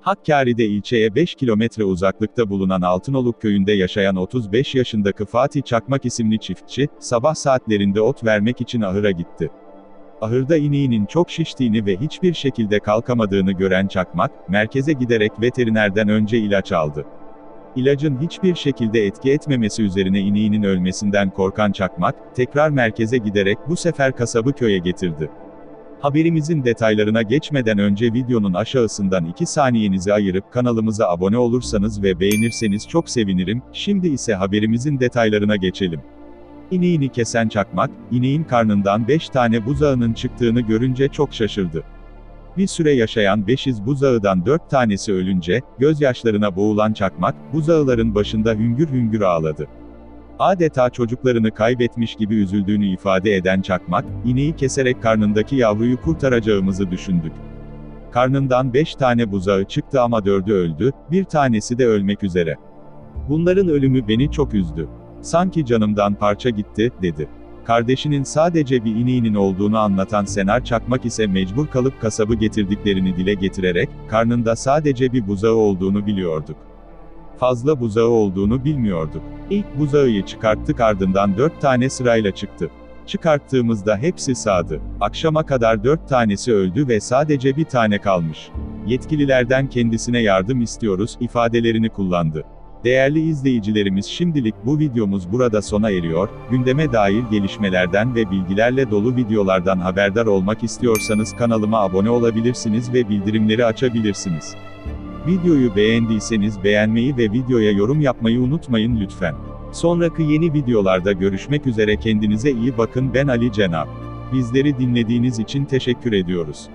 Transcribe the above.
Hakkari'de ilçeye 5 kilometre uzaklıkta bulunan Altınoluk köyünde yaşayan 35 yaşındaki Fatih Çakmak isimli çiftçi, sabah saatlerinde ot vermek için ahıra gitti. Ahırda ineğinin çok şiştiğini ve hiçbir şekilde kalkamadığını gören Çakmak, merkeze giderek veterinerden önce ilaç aldı. İlacın hiçbir şekilde etki etmemesi üzerine ineğinin ölmesinden korkan Çakmak, tekrar merkeze giderek bu sefer kasabı köye getirdi. Haberimizin detaylarına geçmeden önce videonun aşağısından 2 saniyenizi ayırıp kanalımıza abone olursanız ve beğenirseniz çok sevinirim, şimdi ise haberimizin detaylarına geçelim. İneğini kesen çakmak, ineğin karnından 5 tane buzağının çıktığını görünce çok şaşırdı. Bir süre yaşayan 500 buzağıdan 4 tanesi ölünce, gözyaşlarına boğulan çakmak, buzağıların başında hüngür hüngür ağladı. Adeta çocuklarını kaybetmiş gibi üzüldüğünü ifade eden çakmak, ineği keserek karnındaki yavruyu kurtaracağımızı düşündük. Karnından 5 tane buzağı çıktı ama 4'ü öldü, bir tanesi de ölmek üzere. Bunların ölümü beni çok üzdü. Sanki canımdan parça gitti, dedi. Kardeşinin sadece bir ineğinin olduğunu anlatan Senar Çakmak ise mecbur kalıp kasabı getirdiklerini dile getirerek, karnında sadece bir buzağı olduğunu biliyorduk. Fazla buzağı olduğunu bilmiyorduk. İlk buzağıyı çıkarttık ardından dört tane sırayla çıktı. Çıkarttığımızda hepsi sağdı. Akşama kadar dört tanesi öldü ve sadece bir tane kalmış. Yetkililerden kendisine yardım istiyoruz ifadelerini kullandı. Değerli izleyicilerimiz şimdilik bu videomuz burada sona eriyor, gündeme dair gelişmelerden ve bilgilerle dolu videolardan haberdar olmak istiyorsanız kanalıma abone olabilirsiniz ve bildirimleri açabilirsiniz. Videoyu beğendiyseniz beğenmeyi ve videoya yorum yapmayı unutmayın lütfen. Sonraki yeni videolarda görüşmek üzere kendinize iyi bakın ben Ali Cenap. Bizleri dinlediğiniz için teşekkür ediyoruz.